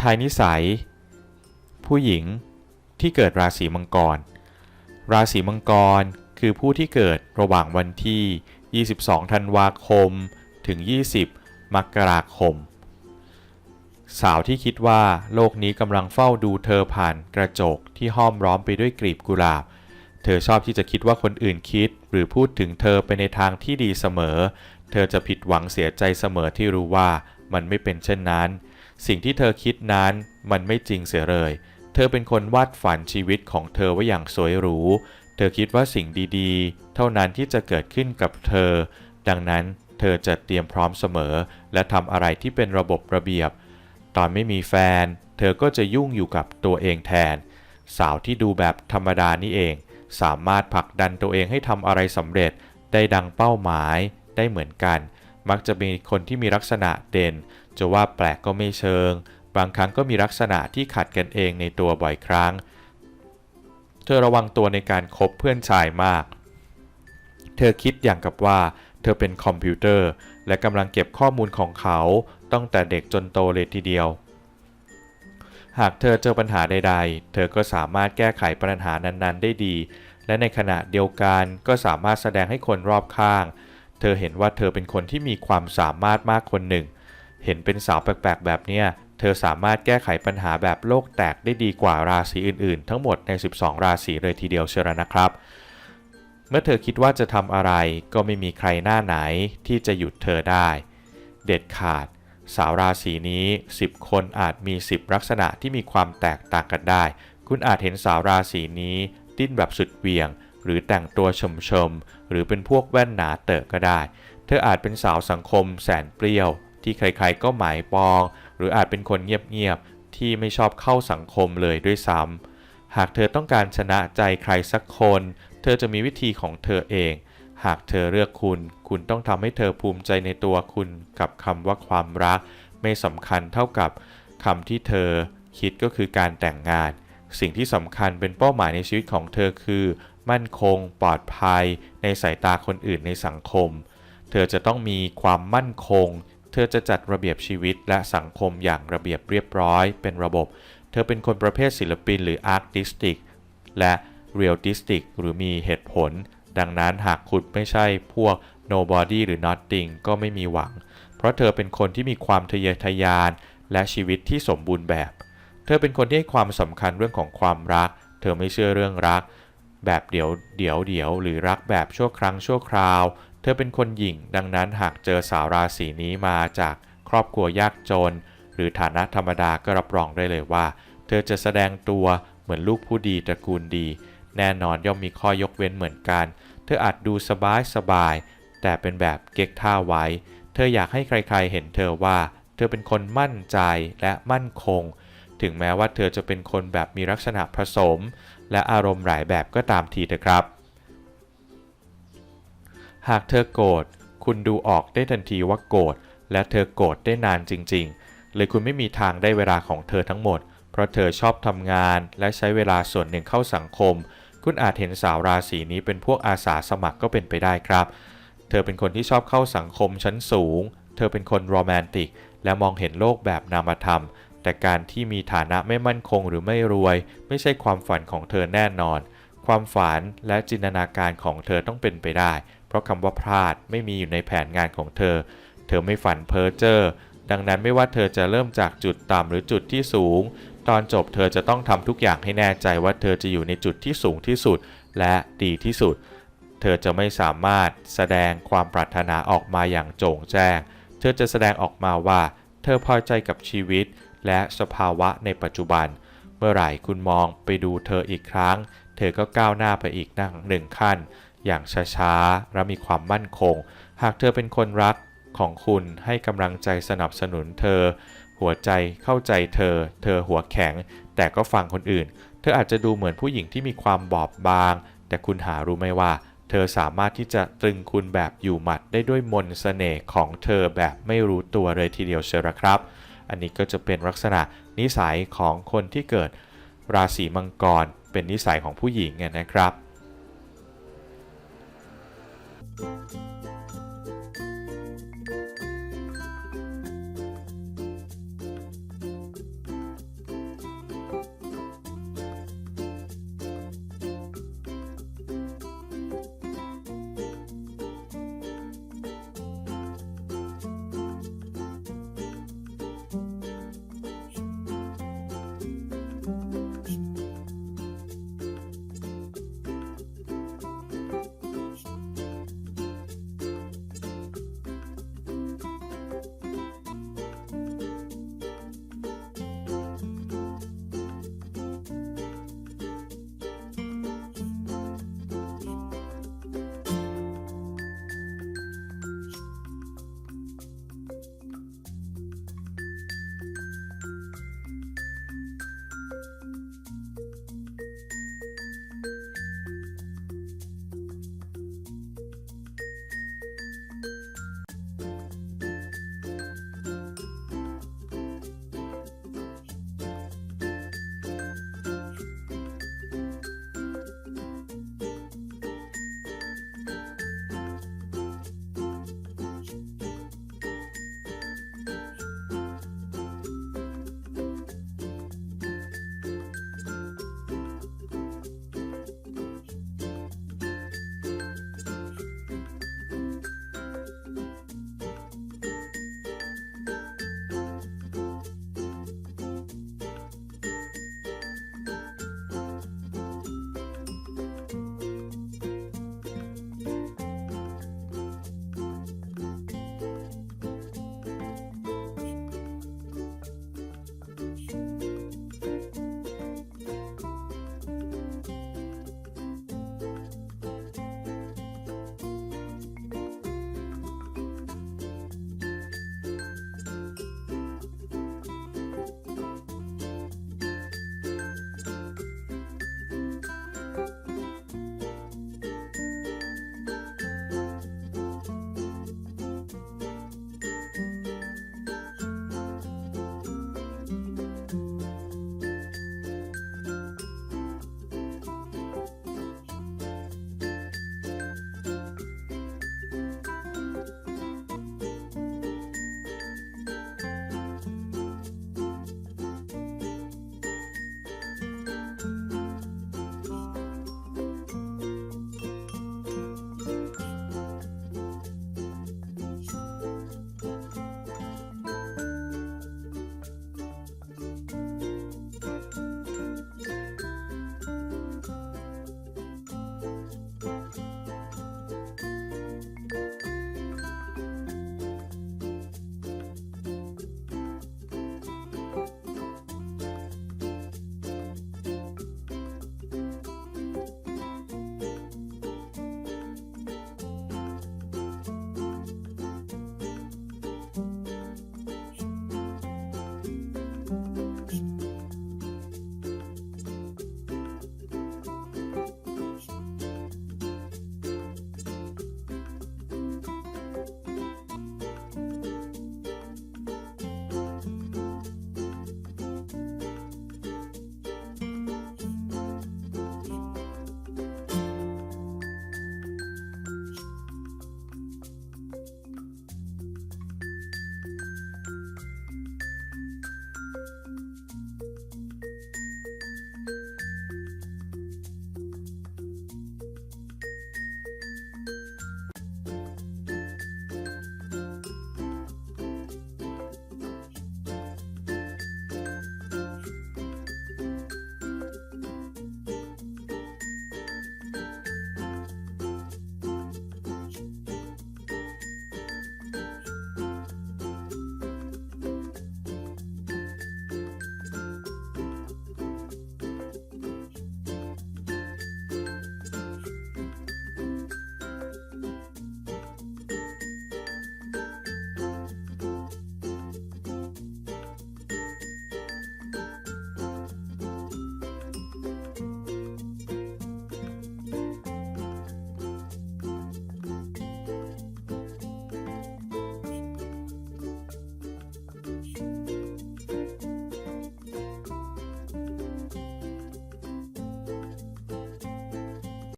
ทายนิสัย ผู้หญิงที่เกิดราศีมังกร ราศีมังกรคือผู้ที่เกิดระหว่างวันที่ 22 ธันวาคม ถึง 20 มกราคม สาวที่คิดว่าโลกนี้กำลังเฝ้าดูเธอผ่านกระจกที่ห้อมร้อมไปด้วยกลีบกุหลาบ เธอชอบที่จะคิดว่าคนอื่นคิด หรือพูดถึงเธอไปในทางที่ดีเสมอ เธอจะผิดหวังเสียใจเสมอที่รู้ว่ามันไม่เป็นเช่นนั้น สิ่งที่เธอคิดนั้นมันไม่จริงเสียเลย เธอเป็นคนวาดฝันชีวิตของเธอไว้อย่างสวยหรู เธอคิดว่าสิ่งดีๆ เท่านั้นที่จะเกิดขึ้นกับเธอ ดังนั้นเธอจะเตรียมพร้อมเสมอ และทำอะไรที่เป็นระบบระเบียบ ตอนไม่มีแฟน เธอก็จะยุ่งอยู่กับตัวเองแทน สาวที่ดูแบบธรรมดานี่เอง สามารถผลักดันตัวเองให้ทำอะไรสำเร็จ ได้ดังเป้าหมาย ได้เหมือนกัน มักจะมีคนที่มีลักษณะเด่น จะว่าแปลกก็ไม่เชิง บางครั้งก็มีลักษณะที่ขัดกันเองในตัวบ่อยครั้ง เธอระวังตัวในการคบเพื่อนชายมาก เธอคิดอย่างกับว่า เธอเป็นคอมพิวเตอร์ และกำลังเก็บข้อมูลของเขา ตั้งแต่เด็กจนโตเลยทีเดียว หากเธอเจอปัญหาใด ๆ เธอก็สามารถแก้ไขปัญหานั้นๆ ได้ดี และในขณะเดียวกันก็สามารถแสดงให้คนรอบข้าง เธอเห็นว่าเธอเป็นคนที่มีความสามารถมากคนหนึ่ง เห็นเป็นสาวแปลกๆ แบบเนี้ย เธอสามารถแก้ไขปัญหาแบบโลกแตกได้ดีกว่าราศีอื่นๆ ทั้งหมดใน 12 ราศีเลยทีเดียวเชียวนะครับ เมื่อเธอคิดว่าจะทำอะไรก็ไม่มีใครหน้าไหนที่จะหยุดเธอได้ เด็ดขาด สาวราศีนี้ 10 คนอาจมี 10 ลักษณะที่มีความแตกต่างกันได้ คุณอาจเห็นสาวราศีนี้ดิ้นแบบสุดเวียง หรือแต่งตัวชมชมๆหรือเป็นพวกแว่นหนาเตอะก็ได้ เธออาจเป็นสาวสังคมแสนเปรี้ยว ที่ใครๆก็หมายปอง หรืออาจเป็นคนเงียบๆที่ไม่ชอบเข้าสังคมเลยด้วยซ้ำหากเธอต้องการชนะใจใครสักคน เธอจะมีวิธีของเธอเอง หากเธอเลือกคุณ คุณต้องทำให้เธอภูมิใจในตัวคุณกับคำว่าความรัก ไม่สำคัญเท่ากับคำที่เธอคิดก็คือการแต่งงาน สิ่งที่สำคัญเป็นเป้าหมายในชีวิตของเธอคือ มั่นคง ปลอดภัย ในสายตาคนอื่นในสังคม เธอจะต้องมีความมั่นคง เธอจะจัดระเบียบชีวิตและสังคมอย่างระเบียบเรียบร้อย เป็นระบบ เธอเป็นคนประเภทศิลปินหรืออาร์ติสติกและเรียลติสติกหรือมีเหตุผล ดังนั้นหากคุณไม่ใช่พวก nobody หรือ nothing ก็ไม่มีหวัง เพราะเธอเป็นคนที่มีความทะเยอทะยาน และชีวิตที่สมบูรณ์แบบ ธอเป็นคนที่ให้ความสำคัญเรื่องของความรัก เธอไม่เชื่อเรื่องรัก แบบเดี๋ยวเดี๋ยวเดี๋ยวหรือรักแบบชั่วครั้งชั่วคราว เธอเป็นคนหยิ่ง ดังนั้นหากเจอสาวราศีนี้มาจากครอบครัวยากจน หรือฐานะธรรมดาก็รับรองได้เลยว่า เธอจะแสดงตัวเหมือนลูกผู้ดีตระกูลดี แน่นอนย่อมมีข้อยกเว้นเหมือนกัน เธออาจดูสบายสบาย แต่เป็นแบบเก๊กท่าไว้ เธออยากให้ใครๆเห็นเธอว่า เธอเป็นคนมั่นใจและมั่นคง ถึงแม้ว่าเธอจะเป็นคนแบบมีลักษณะผสม และอารมณ์หลายแบบก็ตามทีเถอะครับ หากเธอโกรธคุณดูออกได้ทันทีว่าโกรธและเธอโกรธได้นานจริง ๆ เลยคุณไม่มีทางได้เวลาของเธอทั้งหมด เพราะเธอชอบทำงานและใช้เวลาส่วนหนึ่งเข้าสังคม คุณอาจเห็นสาวราศีนี้เป็นพวกอาสาสมัครก็เป็นไปได้ครับ เธอเป็นคนที่ชอบเข้าสังคมชั้นสูง เธอเป็นคนโรแมนติก และมองเห็นโลกแบบนามธรรม แต่การที่มีฐานะไม่มั่นคงหรือไม่รวย ไม่ใช่ความฝันของเธอแน่นอน ความฝันและจินตนาการของเธอต้องเป็นไปได้ เพราะคำว่าพลาดไม่มีอยู่ในแผนงานของเธอ เธอไม่ฝันเพ้อเจ้อดังนั้นไม่ว่าเธอจะเริ่มจากจุดต่ำหรือจุดที่สูง ตอนจบเธอจะต้องทำทุกอย่างให้แน่ใจว่าเธอจะอยู่ในจุดที่สูงที่สุด และดีที่สุด เธอจะไม่สามารถแสดงความปรารถนาออกมาอย่างโจ่งแจ้ง เธอจะแสดงออกมาว่า เธอพอใจกับชีวิต และสภาวะในปัจจุบัน เมื่อไหร่คุณมองไปดูเธออีกครั้ง เธอก็ก้าวหน้าไปอีกนั่งหนึ่งขั้น อย่างช้าๆและมีความมั่นคง หากเธอเป็นคนรักของคุณให้กำลังใจสนับสนุนเธอ หัวใจเข้าใจเธอ เธอหัวแข็ง แต่ก็ฟังคนอื่น เธออาจจะดูเหมือนผู้หญิงที่มีความบอบบาง แต่คุณหารู้ไหมว่า เธอสามารถที่จะตรึงคุณแบบอยู่หมัดได้ด้วยมนต์เสน่ห์ของเธอแบบไม่รู้ตัวเลยทีเดียวเชียวละครับ อันนี้ก็จะเป็นลักษณะนิสัยของคนที่เกิดราศีมังกร เป็นนิสัยของผู้หญิงนะครับ